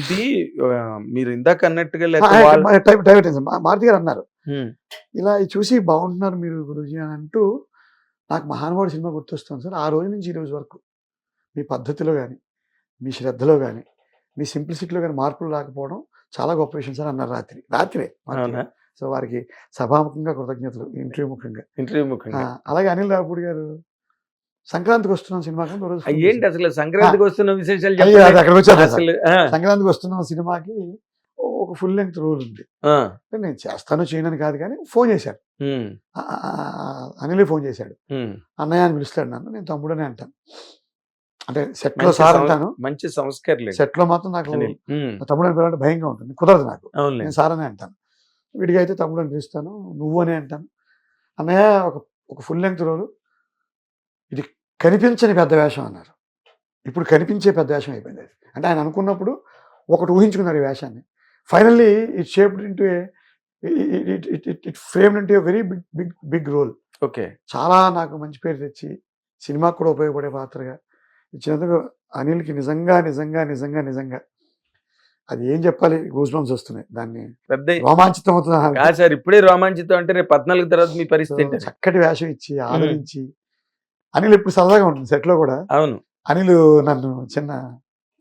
ఇది మీరు ఇందాక అన్నట్టుగా మారుతి గారు అన్నారు. ఇలా చూసి బాగుంటున్నారు మీరు గురుజీ అని అంటూ నాకు మహానుభావుడు సినిమా గుర్తొస్తుంది సార్. ఆ రోజు నుంచి ఈ రోజు వరకు మీ పద్ధతిలో కానీ మీ శ్రద్ధలో కానీ మీ సింప్లిసిటీలో కానీ మార్పులు రాకపోవడం చాలా గొప్ప విషయం సార్ అన్నారు రాత్రి. రాత్రే సో వారికి సభాముఖంగా కృతజ్ఞతలు ఇంటర్వ్యూ ముఖంగా. ఇంటర్వ్యూ ఆ, ముఖ్యంగా అలాగే అనిల్ రావుపూడి గారు సంక్రాంతికి వస్తున్నాం సినిమాకి ఏంటి అసలు సంక్రాంతికి వస్తున్న విశేషాలు అక్కడికి వచ్చారు సార్. అసలు సంక్రాంతికి వస్తున్నాం సినిమాకి ఒక ఫుల్ లెంగ్త్ రోల్ ఉంది. నేను చేస్తాను చేయనని కాదు కానీ ఫోన్ చేశాడు అనిలే ఫోన్ చేశాడు. అన్నయ్య అని పిలుస్తాడు నన్ను నేను తమ్ముడనే అంటాను. అంటే సెట్లో సార్ అంటాను మంచి సంస్కారం సెట్లో మాత్రం నాకు తమ్ముడు అని పిలవాలంటే భయంగా ఉంటుంది. కుదరదు నాకు. నేను సార్ అనే అంటాను. వీడికి అయితే తమ్ముడు అని పిలుస్తాను నువ్వు అనే అంటాను. అన్నయ్య ఒక ఒక ఫుల్ లెంగ్త్ రోలు. ఇది కనిపించని పెద్ద వేషం అన్నారు. ఇప్పుడు కనిపించే పెద్ద వేషం అయిపోయింది అది. అంటే ఆయన అనుకున్నప్పుడు ఒకటి ఊహించుకున్నారు ఈ వేషాన్ని. Finally it shaped into it framed into very big big big role okay. చాలా నాకు మంచి పేరు తెచ్చి సినిమాకు కూడా ఉపయోగపడే పాత్రగా ఇచ్చినందుకు అనిల్కి నిజంగా నిజంగా నిజంగా నిజంగా అది ఏం చెప్పాలి? గూస్ బంప్స్ వస్తున్నాయి. దాన్ని పెద్ద రోమాంచితం అవుతుంది సార్ ఇప్పుడే రోమాంచితం అంటే రేపు పద్నాలుగు తర్వాత మీ పరిస్థితి చక్కటి వేషం ఇచ్చి ఆదరించి అనిల్ ఇప్పుడు సరదాగా ఉంటుంది సెట్లో కూడా. అవును. అనిల్ నన్ను చిన్న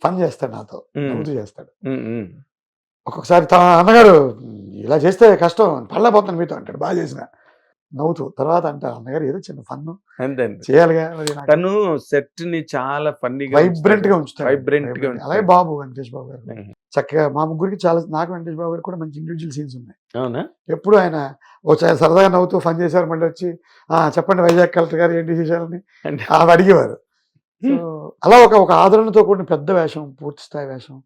ఫన్ చేస్తాడు నాతో నవ్వుతూ చేస్తాడు. ఒక్కొక్కసారి తన అన్నగారు ఇలా చేస్తే కష్టం పళ్ళపోతాను మీతో అంటాడు. బాగా చేసిన. నవ్వుతూ తర్వాత అంటారు అన్నగారు ఏదో చిన్న ఫన్ అంతే అంతే చేయాలిగా తను సెట్ని చాలా ఫన్నీగా వైబ్రెంట్గా ఉంచుతాడు. Vibrant గా. అలాగే బాబు వెంకటేష్ బాబు గారు. చక్కగా మా ముగ్గురికి చాలా నాకు వెంకటేష్ బాబు గారు కూడా మంచి ఇండివిజువల్ సీన్స్ ఉన్నాయి. అవునా? ఎప్పుడు ఆయన ఒకసారి సరదాగా నవ్వుతూ ఫన్ చేశారు మళ్ళీ వచ్చి "ఆ, చెప్పండి వైజాగ్ కలెక్టర్ గారు ఏంటి అంటే అవి అడిగేవారు. అలా ఒక ఒక ఆదరణతో కూడిన పెద్ద వేషం పూర్తి స్థాయి వేషం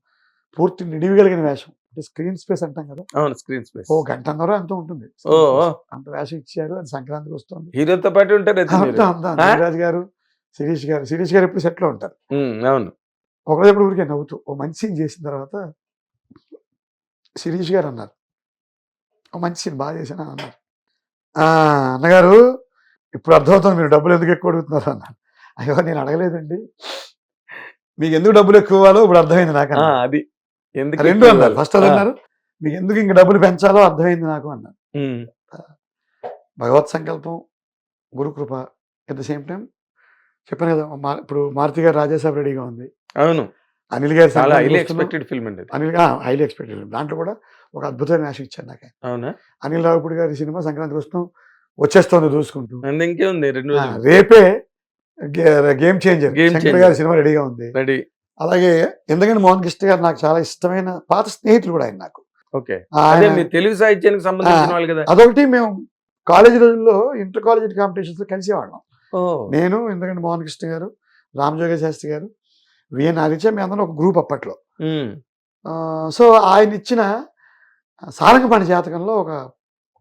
పూర్తి నిడివిగలిగిన వేషం. అంటే స్క్రీన్ స్పేస్ అంటాం కదా. అవును స్క్రీన్ స్పేస్ ఓ గంటన్నర అంత ఉంటుంది. ఓ. అంత వేషం ఇచ్చారు అది సంక్రాంతికి వస్తుంది. హీరోతో పాటు ఉంటారు? రాజు గారు శిరీష్ గారు శిరీష్ గారు ఎప్పుడు సెట్లో ఉంటారు? అవును. ఒకరోజు ఎప్పుడు ఊరికే నవ్వుతూ ఓ మంచి సీన్ చేసిన తర్వాత శిరీష్ గారు అన్నారు. ఓ మంచి సీన్ బాగా చేశాను అన్నారు. "ఆ, అన్నగారు ఇప్పుడు అర్థమవుతుంది మీరు డబ్బులు ఎందుకు ఎక్కువ అడుగుతున్నారు అన్నారు. అయ్యో నేను అడగలేదండి. మీకు ఎందుకు డబ్బులు ఎక్కువ ఇవ్వాలో ఇప్పుడు అర్థమైంది నాకు. అది. ఎందుకు రెండు అన్నారు. ఫస్ట్ అది అన్నారు. మీకు ఎందుకు ఇంక డబ్బులు పెంచాలో అర్థమైంది నాకు అన్నారు. భగవత్ సంకల్పం గురుకృప ఎట్ ద సేమ్ టైం చెప్పాను కదా ఇప్పుడు మారుతి గారు రాజాసాబ్ రెడీగా ఉంది. అవును. అనిల్ గారు హైలీ. ఎక్స్పెక్టెడ్ ఫిల్మ్ అండి. అనిల్ హైలీ ఎక్స్పెక్టెడ్ దాంట్లో కూడా ఒక అద్భుతమైన వేషం ఇచ్చారు నాకు. అవునా? అనిల్ రావుపూడి గారి సినిమా సంక్రాంతికి వస్తున్నాం. వచ్చేస్తోంది చూసుకుంటూ. ఇంకేముంది రెండు రేపే గేమ్ చేంజర్. Game changer. గారి సినిమా రెడీగా ఉంది. రెడీ. అలాగే ఎందుకంటే మోహన్ కృష్ణ గారు నాకు చాలా ఇష్టమైన పాత స్నేహితులు కూడా ఆయన నాకు. ఓకే. తెలుగు సాహిత్యానికి సంబంధించిన వాళ్ళు కదా. అదొకటి మేము కాలేజ్ రోజుల్లో ఇంటర్ కాలేజ్ కాంపిటీషన్స్లో కలిసేవాళ్ళం నేను ఎందుకంటే మోహన్ కృష్ణ గారు రామజోగ శాస్త్రి గారు విఎన్ ఆదిత్య మీ అందరం ఒక గ్రూప్ అప్పట్లో. సో ఆయన ఇచ్చిన సారంగపాణి జాతకంలో ఒక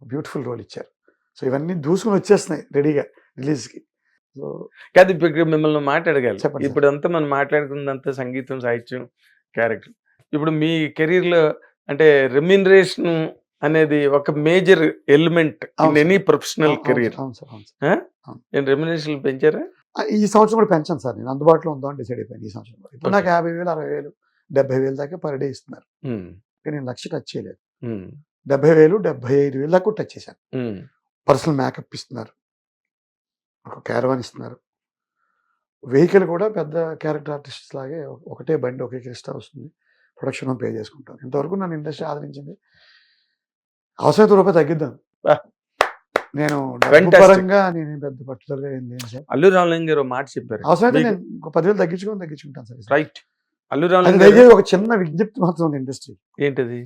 బ్యూటిఫుల్ రోల్ ఇచ్చారు. సో ఇవన్నీ దూసుకుని వచ్చేస్తున్నాయి రెడీగా రిలీజ్కి. సో కాదు ఇప్పుడు మిమ్మల్ని మాట్లాడగలి. ఇప్పుడు అంతా మనం మాట్లాడుతున్నంత సంగీతం సాహిత్యం క్యారెక్టర్. ఇప్పుడు మీ కెరీర్లో అంటే రెమ్యూనరేషన్ అనేది ఒక major element in any professional career. Sir remuneration పెంచారా? ఈ సంవత్సరం కూడా పెంచాను సార్. నేను అందుబాటులో ఉందామని డిసైడ్ అయిపోయింది ఈ సంవత్సరం ఇప్పుడు నాకు యాభై వేలు అరవై వేలు డెబ్బై వేలు దాకా పర్ డే ఇస్తున్నారు. కానీ నేను లక్ష టచ్ చేయలేదు. డెబ్బై వేలు డెబ్బై ఐదు వేలు దాకా టచ్ చేశాను. పర్సనల్ మేకప్ ఇస్తున్నారు. ఒక క్యారవాన్ ఇస్తున్నారు వెహికల్ కూడా పెద్ద క్యారెక్టర్ ఆర్టిస్ట్ లాగే ఒక- ఒకటే బండి ఒకే క్రిస్టా వస్తుంది ప్రొడక్షన్ పే చేసుకుంటాం ఇంతవరకు నన్ను ఇండస్ట్రీ ఆదరించింది. అవసరమైతే రూపాయి తగ్గిద్దాం. నేను. పరంగా నేను పెద్ద పట్టుదలగా ఏం లేను సార్. అల్లు రామలింగ గారు మాట చెప్పారు. అవసరమైతే నేను ఒక పదివేలు తగ్గించుకొని తగ్గించుకుంటాను సార్ రైట్ అల్లు రామలింగ ఒక చిన్న విజ్ఞప్తి మాత్రం ఉంది ఇండస్ట్రీ ఏంటది?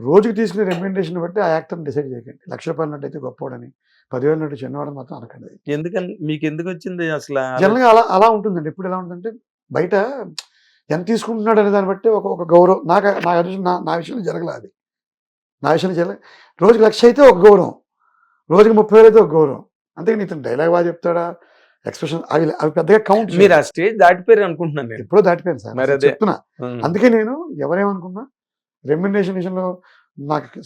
రోజుకి తీసుకునే రెమ్యూనరేషన్ బట్టి ఆ యాక్టర్ని డిసైడ్ చేయకండి. లక్ష రూపాయలు నట్టయితే గొప్పవాడని పదివేలు నట్టు చిన్నవాడని మాత్రం అనకండి ఎందుకని మీకు ఎందుకు వచ్చింది అసలు? జనరల్గా అలా అలా ఉంటుందండి. ఎప్పుడు ఎలా ఉంటుందంటే బయట ఎంత తీసుకుంటున్నాడు అనే దాన్ని బట్టి ఒక ఒక గౌరవం. నాకు అదృష్టం నా నా విషయంలో జరగలే అది. నా విషయంలో జరగలే రోజుకి లక్ష అయితే ఒక గౌరవం. రోజుకి ముప్పై వేలు అయితే ఒక గౌరవం. అంతేగాని ఇతను డైలాగ్ బాగా చెప్తాడా ఎక్స్ప్రెషన్ అవి అవి పెద్దగా కౌంట్ మీరు ఆ స్టేజ్ దాటిపోయారు అనుకుంటున్నాను నేను. ఎప్పుడో దాటిపోయాను సార్. చెప్తున్నా. అందుకే నేను ఎవరేమనుకున్నా రెమ్యునరేషన్ విషయంలో నాకు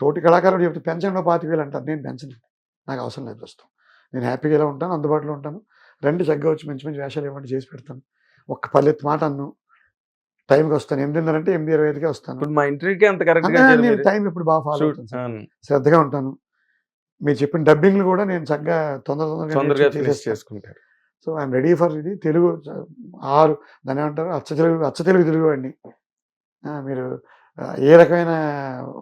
తోటి కళాకారుడు చెప్తే పెన్షన్లో పాతిక వేలు అంటారు. నేను పెన్షన్ నాకు అవసరం లేదు ప్రస్తుతం. నేను హ్యాపీగా ఇలా ఉంటాను? అందుబాటులో ఉంటాను. రెండు చక్కగా వచ్చి మంచి మంచి వేషాలు ఇవ్వండి చేసి పెడతాను. ఒక్క పల్లెత్తు మాట అన్ను. టైంకి వస్తాను. ఎనిమిదిన్నర అంటే ఎనిమిది ఇరవై ఐదుకే వస్తాను. మా ఇంటర్వ్యూకి అంత నేను. టైం ఇప్పుడు బాగా ఫాలో. అవుతాను. శ్రద్ధగా ఉంటాను. మీరు చెప్పిన డబ్బింగ్లు కూడా నేను చక్కగా తొందర తొందరగా. చేసుకుంటారు. సో ఐఎమ్ రెడీ ఫర్ ఇది. తెలుగు ఆరు దాని ఏమంటారు? అచ్చ తెలుగు అచ్చ తెలుగు తెలుగు ఆ, మీరు ఏ రకమైన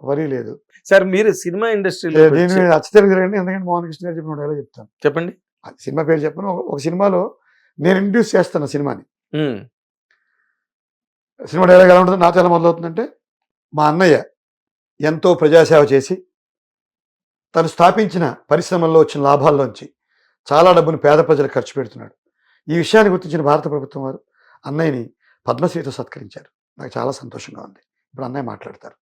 వరి లేదు. సార్ మీరు సినిమా ఇండస్ట్రీలో దీని మీద అచ్చ తెలుగు తెలుగు అండి ఎందుకంటే మోహన్ కృష్ణ గారు చెప్పిన డైలాగ్ చెప్తాను. చెప్పండి. సినిమా పేరు చెప్పను. ఒక- సినిమాలో నేను ఇంట్రడ్యూస్ చేస్తాను సినిమాని. సినిమా డైలాగ్ ఎలా ఉంటుంది నాతో ఎలా మొదలవుతుందంటే మా అన్నయ్య ఎంతో ప్రజాసేవ చేసి తను స్థాపించిన పరిశ్రమల్లో వచ్చిన లాభాల్లోంచి చాలా డబ్బును పేద ప్రజలకు ఖర్చు పెడుతున్నాడు. ఈ విషయాన్ని గుర్తించిన భారత ప్రభుత్వం వారు అన్నయ్యని పద్మశ్రీతో సత్కరించారు. నాకు చాలా సంతోషంగా ఉంది. ఇప్పుడు అన్నయ్య మాట్లాడతారు.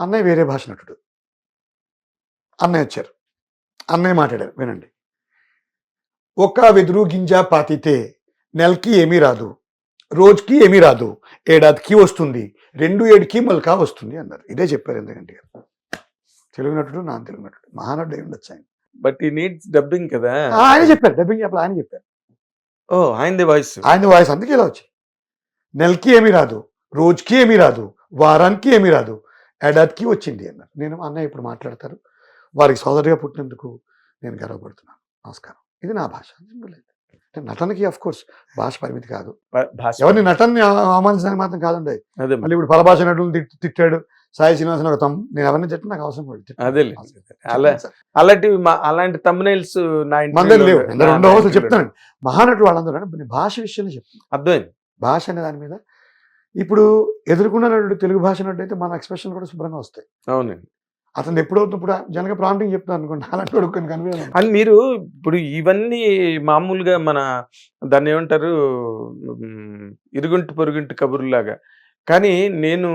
అన్నయ్య వేరే భాష నటుడు. అన్నయ్య వచ్చారు. అన్నయ్య మాట్లాడారు వినండి. ఒక్క వెదురు గింజ పాతితే నెలకి ఏమీ రాదు. రోజుకి ఏమీ రాదు. ఏడాదికి వస్తుంది. రెండు ఏడుకి మల్కా వస్తుంది అన్నారు. ఇదే చెప్పారు ఎందుకంటే. తెలుగు నటుడు నాన్ తెలుగు నటుడు. మహానటుడు అయి ఉండొచ్చు ఆయన. బట్ ఈ నీడ్స్ డబ్బింగ్ కదా. ఆయన చెప్పారు. డబ్బింగ్ చెప్పాలి ఆయన చెప్పారు. ఓ ఆయనది వాయిస్. ఆయన వాయిస్. అందుకే ఇలా వచ్చి నెలకి ఏమీ రాదు. రోజుకి ఏమీ రాదు వారానికి ఏమీ రాదు. ఏడాదికి వచ్చింది అన్నారు. నేను అన్నయ్య ఇప్పుడు మాట్లాడతారు. వారికి సోదరిగా పుట్టినందుకు నేను గర్వపడుతున్నాను. నమస్కారం. ఇది నా భాష. నటనకి ఆఫ్ కోర్స్ భాష పరిమితి కాదు. ఎవరిని నటనని అవమానించడానికి మాత్రం కాదండి. అదే మళ్ళీ ఇప్పుడు పరభాష నటులను తిట్- తిట్టాడు. సాయి శ్రీనివాసన్ ఒక తమ్ నేను ఎవరిని చెప్పి నాకు అవసరం పడింది అదేలే. అలా అలాంటివి అలాంటి తమ్నైల్స్ నా ఇంటర్వ్యూలో లేవు. నా- అందరూ నా రెండో అవసరం ఇంటర్వ్యూలో చెప్తానండి. మహానటుడు వాళ్ళందరూ భాష విషయంలో చెప్తాను. అర్థమైంది. భాష అనే దాని మీద ఇప్పుడు ఎదుర్కొన్న నటుడు తెలుగు భాష అయితే మన ఎక్స్ప్రెషన్ కూడా శుభ్రంగా వస్తాయి. అవునండి. అతను ఎప్పుడవుతున్నప్పుడు జనక ప్రాంప్టింగ్ చెప్తాను అనుకోండి అలాంటి కన్వే అని మీరు ఇప్పుడు ఇవన్నీ మామూలుగా మన దాన్ని ఏమంటారు ఇరుగుంటు పొరుగుంటు కబుర్లాగా. కానీ నేను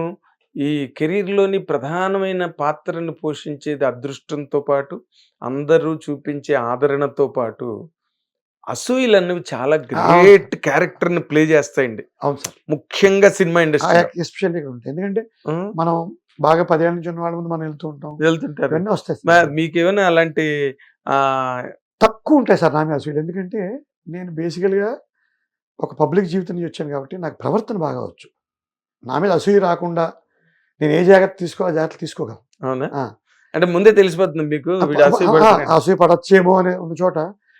ఈ కెరీర్లోని ప్రధానమైన పాత్రను పోషించేది అదృష్టంతో పాటు అందరూ చూపించే ఆదరణతో పాటు అసూయలు అన్నవి చాలా గ్రేట్ క్యారెక్టర్ని ప్లే చేస్తాయండి. అవును సార్. ముఖ్యంగా సినిమా ఇండస్ట్రీ ఎస్పెషల్లీ ఇక్కడ ఉంటాయి ఎందుకంటే మనం బాగా పదేళ్ళ నుంచి ఉన్న వాళ్ళ ముందు మనం వెళ్తూ ఉంటాం. వెళ్తుంటారు. ఇవన్నీ వస్తాయి. మీకేమైనా అలాంటి తక్కువ ఉంటాయి సార్ నా మీద అసూయలు. ఎందుకంటే నేను బేసికల్గా ఒక పబ్లిక్ జీవితం నుంచి వచ్చాను కాబట్టి నాకు ప్రవర్తన బాగా వచ్చు. నా మీద అసూయ రాకుండా నేను ఏ జాగ్రత్త తీసుకోవాలి జాగ్రత్త తీసుకోగలను. అవునా. అంటే ముందే తెలిసిపోతుంది మీకు. అసూయ పడచ్చేమో అనే ఉన్న చోట